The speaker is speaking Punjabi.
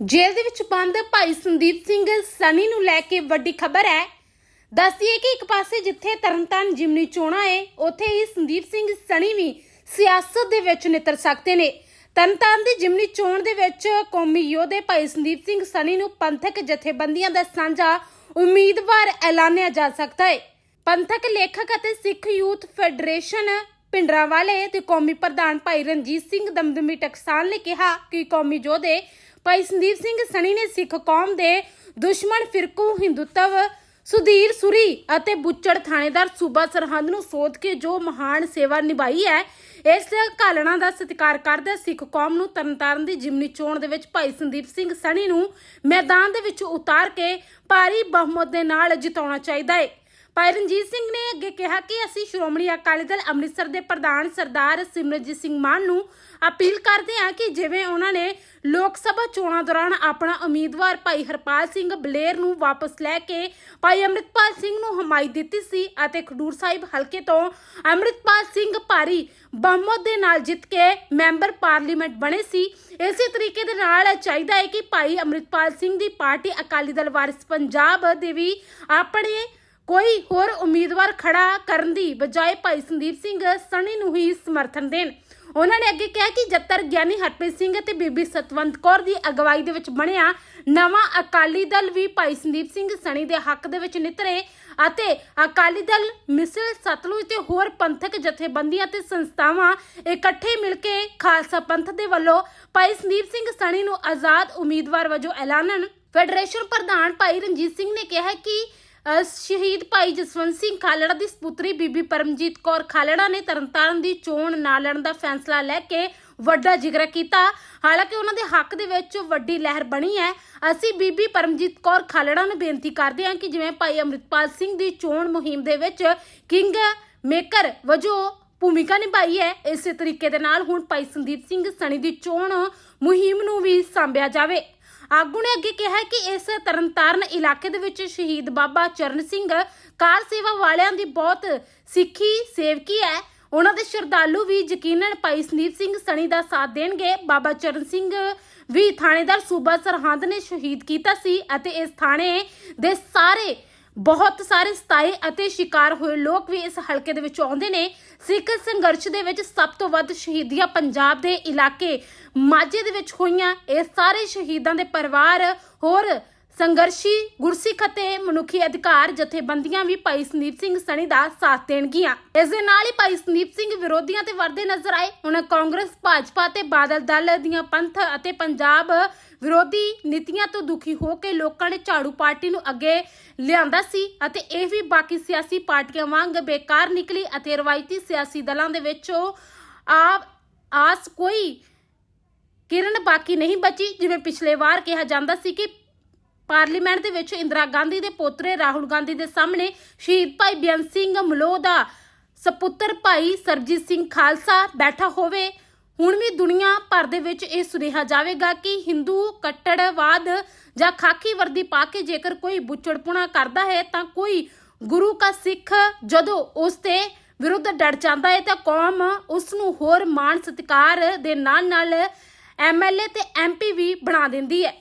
ਜੇਲ੍ਹ ਦੇ ਵਿੱਚ ਬੰਦ ਭਾਈ ਸੰਦੀਪ ਸਿੰਘ ਸਨੀ ਨੂੰ ਲੈ ਕੇ ਵੱਡੀ ਖਬਰ ਹੈ। ਦੱਸਦੀਏ ਕਿ ਇੱਕ ਪਾਸੇ ਜਿੱਥੇ ਤਰਨਤਾਰਨ ਜਿਮਨੀ ਚੋਣਾਂ ਹੈ ਉੱਥੇ ਹੀ ਸੰਦੀਪ ਸਿੰਘ ਸਣੀ ਵੀ ਸਿਆਸਤ ਦੇ ਵਿੱਚ ਨਿਤਰ ਸਕਦੇ ਨੇ। ਤਰਨਤਾਰਨ ਦੀ ਜਿਮਨੀ ਚੋਣ ਦੇ ਵਿੱਚ ਕੌਮੀ ਯੋਧੇ ਭਾਈ ਸੰਦੀਪ ਸਿੰਘ ਸਣੀ ਨੂੰ ਪੰਥਕ ਜਥੇਬੰਦੀਆਂ ਦਾ ਸਾਂਝਾ ਉਮੀਦਵਾਰ ਐਲਾਨਿਆ ਜਾ ਸਕਦਾ ਹੈ ਪੰਥਕ ਲੇਖਕ ਅਤੇ ਸਿੱਖ ਯੂਥ ਫੈਡਰੇਸ਼ਨ ਪਿੰਡਰਾਵਾਲੇ ਤੇ ਕੌਮੀ ਪ੍ਰਧਾਨ ਭਾਈ ਰਣਜੀਤ ਸਿੰਘ ਦਮਦਮੀ ਟਕਸਾਲ ਨੇ ਕਿਹਾ ਕਿ ਕੌਮੀ ਯੋਧੇ ਭਾਈ ਸੰਦੀਪ ਸਿੰਘ ਸਣੀ ਨੇ ਸਿੱਖ ਕੌਮ ਦੇ ਦੁਸ਼ਮਣ ਫਿਰਕੂ, ਹਿੰਦੂਤਵ, ਸੁਧੀਰ, ਸੁਰੀ ਅਤੇ ਬੁੱਚੜ ਥਾਣੇਦਾਰ ਸੂਬਾ ਸਰਹੰਦ ਨੂੰ ਸੋਧ ਕੇ ਜੋ ਮਹਾਨ ਸੇਵਾ ਨਿਭਾਈ ਹੈ, ਇਸ ਘਾਲਣਾ ਦਾ ਸਤਿਕਾਰ ਕਰਦਾ ਸਿੱਖ ਕੌਮ ਨੂੰ ਤਰਨਤਾਰਨ ਦੀ ਜਿਮਨੀ ਚੋਣ ਦੇ ਵਿੱਚ ਭਾਈ ਸੰਦੀਪ ਸਿੰਘ ਸਣੀ ਨੂੰ ਮੈਦਾਨ ਦੇ ਵਿੱਚ ਉਤਾਰ ਕੇ ਭਾਰੀ ਬਹੁਮਤ ਦੇ ਨਾਲ ਜਿਤਾਉਣਾ ਚਾਹੀਦਾ ਹੈ। ਭਾਈ ਰਣਜੀਤ ਸਿੰਘ ਨੇ ਅੱਗੇ ਕਿਹਾ ਕਿ ਅਸੀਂ ਸ਼੍ਰੋਮਣੀ ਅਕਾਲੀ ਦਲ ਅੰਮ੍ਰਿਤਸਰ ਦੇ ਪ੍ਰਧਾਨ ਸਰਦਾਰ ਸਿਮਰਨਜੀਤ ਸਿੰਘ ਮਾਨ ਨੂੰ ਅਪੀਲ ਕਰਦੇ ਹਾਂ ਕਿ ਜਿਵੇਂ ਉਹਨਾਂ ਨੇ ਲੋਕ ਸਭਾ ਚੋਣਾਂ ਦੌਰਾਨ ਆਪਣਾ ਉਮੀਦਵਾਰ ਭਾਈ ਹਰਪਾਲ ਸਿੰਘ ਬਲੇਰ ਨੂੰ ਵਾਪਸ ਲੈ ਕੇ ਭਾਈ ਅੰਮ੍ਰਿਤਪਾਲ ਸਿੰਘ ਨੂੰ ਹਮਾਇਤ ਦਿੱਤੀ ਸੀ ਅਤੇ ਖਡੂਰ ਸਾਹਿਬ ਹਲਕੇ ਤੋਂ ਅੰਮ੍ਰਿਤਪਾਲ ਸਿੰਘ ਭਾਰੀ ਬਹੁਮਤ ਦੇ ਨਾਲ ਜਿੱਤ ਕੇ ਮੈਂਬਰ ਪਾਰਲੀਮੈਂਟ ਬਣੇ ਸੀ। ਇਸੇ ਤਰੀਕੇ ਦੇ ਨਾਲ ਚਾਹੀਦਾ ਹੈ ਕਿ ਭਾਈ ਅੰਮ੍ਰਿਤਪਾਲ ਸਿੰਘ ਦੀ ਪਾਰਟੀ ਅਕਾਲੀ ਦਲ ਵਾਰਿਸ ਪੰਜਾਬ ਦੇ ਵੀ ਆਪਣੇ ਕੋਈ ਹੋਰ ਉਮੀਦਵਾਰ ਖੜਾ ਕਰਨ ਦੀ ਬਜਾਏ ਭਾਈ ਸੰਦੀਪ ਸਿੰਘ ਸਣੀ ਨੂੰ ਹੀ ਸਮਰਥਨ ਦੇਣ। ਉਹਨਾਂ ਨੇ ਅੱਗੇ ਕਿਹਾ ਕਿ ਜੱਤਰ ਗਿਆਨੀ ਹਰਪ੍ਰੀਤ ਸਿੰਘ ਅਤੇ ਬੀਬੀ ਸਤਵੰਤ ਕੌਰ ਦੀ ਅਗਵਾਈ ਦੇ ਵਿੱਚ ਬਣਿਆ ਨਵਾਂ ਅਕਾਲੀ ਦਲ ਵੀ ਭਾਈ ਸੰਦੀਪ ਸਿੰਘ ਸਣੀ ਦੇ ਹੱਕ ਦੇ ਵਿੱਚ ਨਿਤਰੇ ਅਤੇ ਅਕਾਲੀ ਦਲ ਮਿਸਲ ਸਤਲੁਜ ਤੇ ਹੋਰ ਪੰਥਕ ਜਥੇਬੰਦੀਆਂ ਤੇ ਸੰਸਥਾਵਾਂ ਇਕੱਠੇ ਮਿਲ ਕੇ ਖਾਲਸਾ ਪੰਥ ਦੇ ਵੱਲੋਂ ਭਾਈ ਸੰਦੀਪ ਸਿੰਘ ਸਣੀ ਨੂੰ ਆਜ਼ਾਦ ਉਮੀਦਵਾਰ ਵਜੋਂ ਐਲਾਨਣ। ਫੈਡਰੇਸ਼ਨ ਪ੍ਰਧਾਨ ਭਾਈ ਰਣਜੀਤ ਸਿੰਘ ਨੇ ਕਿਹਾ ਕਿ ਸ਼ਹੀਦ ਭਾਈ ਜਸਵੰਤ ਸਿੰਘ ਖਾਲੜਾ ਦੀ ਸਪੁੱਤਰੀ ਬੀਬੀ ਪਰਮਜੀਤ ਕੌਰ ਖਾਲੜਾ ਨੇ ਤਰਨਤਾਰਨ ਦੀ ਚੋਣ ਨਾ ਲੜਨ ਦਾ ਫੈਸਲਾ ਲੈ ਕੇ ਵੱਡਾ ਜ਼ਿਕਰ ਕੀਤਾ। ਹਾਲਾਂਕਿ ਉਹਨਾਂ ਦੇ ਹੱਕ ਦੇ ਵਿੱਚ ਵੱਡੀ ਲਹਿਰ ਬਣੀ ਹੈ। ਅਸੀਂ ਬੀਬੀ ਪਰਮਜੀਤ ਕੌਰ ਖਾਲੜਾ ਨੂੰ ਬੇਨਤੀ ਕਰਦੇ ਹਾਂ ਕਿ ਜਿਵੇਂ ਭਾਈ ਅੰਮ੍ਰਿਤਪਾਲ ਸਿੰਘ ਦੀ ਚੋਣ ਮੁਹਿੰਮ ਦੇ ਵਿੱਚ ਕਿੰਗ ਮੇਕਰ ਵਜੋਂ ਭੂਮਿਕਾ ਨਿਭਾਈ ਹੈ, ਇਸੇ ਤਰੀਕੇ ਦੇ ਨਾਲ ਹੁਣ ਭਾਈ ਸੰਦੀਪ ਸਿੰਘ ਸਣੀ ਦੀ ਚੋਣ ਮੁਹਿੰਮ ਨੂੰ ਵੀ ਸਾਂਭਿਆ ਜਾਵੇ। ਆਗੂ ਨੇ ਅੱਗੇ ਕਿਹਾ ਕਿ ਇਸ ਤਰਨਤਾਰਨ ਇਲਾਕੇ ਦੇ ਵਿੱਚ ਸ਼ਹੀਦ ਬਾਬਾ ਚਰਨ ਸਿੰਘ ਕਾਰ ਸੇਵਾ ਵਾਲਿਆਂ ਦੀ ਬਹੁਤ ਸਿੱਖੀ, ਸੇਵਕੀ ਹੈ। ਉਹਨਾਂ ਦੇ ਸ਼ਰਧਾਲੂ ਵੀ ਯਕੀਨਨ ਭਾਈ ਸੰਦੀਪ ਸਿੰਘ ਸਣੀ ਦਾ ਸਾਥ ਦੇਣਗੇ। ਬਾਬਾ ਚਰਨ ਸਿੰਘ ਵੀ ਥਾਣੇਦਾਰ ਸੂਬਾ ਸਰਹੰਦ ਨੇ ਸ਼ਹੀਦ ਕੀਤਾ ਸੀ ਅਤੇ ਇਸ ਥਾਣੇ ਦੇ ਸਾਰੇ ਬਹੁਤ ਸਾਰੇ ਸਤਾਏ ਅਤੇ ਸ਼ਿਕਾਰ ਹੋਏ ਲੋਕ ਵੀ ਇਸ ਹਲਕੇ ਦੇ ਵਿੱਚ ਆਉਂਦੇ ਨੇ। ਸਿੱਖ ਸੰਘਰਸ਼ ਦੇ ਵਿੱਚ ਸਭ ਤੋਂ ਵੱਧ ਸ਼ਹੀਦੀਆਂ ਪੰਜਾਬ ਦੇ ਇਲਾਕੇ ਮਾਝੇ ਦੇ ਵਿੱਚ ਹੋਈਆਂ। ਇਹ ਸਾਰੇ ਸ਼ਹੀਦਾਂ ਦੇ ਪਰਿਵਾਰ ਹੋਰ ਸੰਘਰਸ਼ੀ ਗੁਰਸਿੱਖ ਅਤੇ ਮਨੁੱਖੀ ਅਧਿਕਾਰ ਜਥੇਬੰਦੀਆਂ ਵੀ ਭਾਈ ਸੰਦੀਪ ਸਿੰਘ ਸਣੀ ਦਾ ਸਾਥ ਦੇਣਗੀਆਂ। ਇਸ ਦੇ ਨਾਲ ਹੀ ਭਾਈ ਸੰਦੀਪ ਸਿੰਘ ਵਿਰੋਧੀਆਂ ਤੇ ਵਰਦੇ ਨਜ਼ਰ ਆਏ। ਉਹਨਾਂ ਕਾਂਗਰਸ, ਭਾਜਪਾ ਤੇ ਬਾਦਲ ਦਲ ਦੀਆਂ ਪੰਥ ਅਤੇ ਪੰਜਾਬ ਵਿਰੋਧੀ ਨੀਤੀਆਂ ਤੋਂ ਦੁਖੀ ਹੋ ਕੇ ਲੋਕਾਂ ਨੇ ਝਾੜੂ ਪਾਰਟੀ ਨੂੰ ਅੱਗੇ ਲਿਆਂਦਾ ਸੀ ਅਤੇ ਇਹ ਵੀ ਬਾਕੀ ਸਿਆਸੀ ਪਾਰਟੀਆਂ ਵਾਂਗ ਬੇਕਾਰ ਨਿਕਲੀ ਅਤੇ ਰਵਾਇਤੀ ਸਿਆਸੀ ਦਲਾਂ ਦੇ ਵਿੱਚੋਂ ਆਪ ਆਸ ਕੋਈ ਕਿਰਨ ਬਾਕੀ ਨਹੀਂ ਬਚੀ, ਜਿਵੇਂ ਪਿਛਲੇ ਵਾਰ ਕਿਹਾ ਜਾਂਦਾ ਸੀ ਕਿ ਪਾਰਲੀਮੈਂਟ ਦੇ ਵਿੱਚ ਇੰਦਰਾ ਗਾਂਧੀ ਦੇ ਪੋਤਰੇ ਰਾਹੁਲ ਗਾਂਧੀ ਦੇ ਸਾਹਮਣੇ ਸ਼ਹੀਦ ਭਾਈ ਬੇਅੰਤ ਸਿੰਘ ਮਲੋਹ ਦਾ ਸਪੁੱਤਰ ਭਾਈ ਸਰਜੀਤ ਸਿੰਘ ਖਾਲਸਾ ਬੈਠਾ ਹੋਵੇ। ਹੁਣ ਵੀ ਦੁਨੀਆ ਭਰ ਦੇ ਵਿੱਚ ਇਹ ਸੁਨੇਹਾ ਜਾਵੇਗਾ ਕਿ ਹਿੰਦੂ, ਕੱਟੜਵਾਦ ਜਾਂ ਖਾਕੀ ਵਰਦੀ ਪਾ ਕੇ ਜੇਕਰ ਕੋਈ ਬੁੱਚੜਪੁਣਾ ਕਰਦਾ ਹੈ ਤਾਂ ਕੋਈ ਗੁਰੂ ਕਾ ਸਿੱਖ ਜਦੋਂ ਉਸ ਤੇ ਵਿਰੁੱਧ ਡਟ ਜਾਂਦਾ ਹੈ ਤਾਂ ਕੌਮ ਉਸ ਨੂੰ ਹੋਰ ਮਾਣ ਸਤਿਕਾਰ ਦੇ ਨਾਲ ਨਾਲ ਐਮਐਲਏ ਤੇ ਐਮਪੀ ਵੀ ਬਣਾ ਦਿੰਦੀ ਹੈ।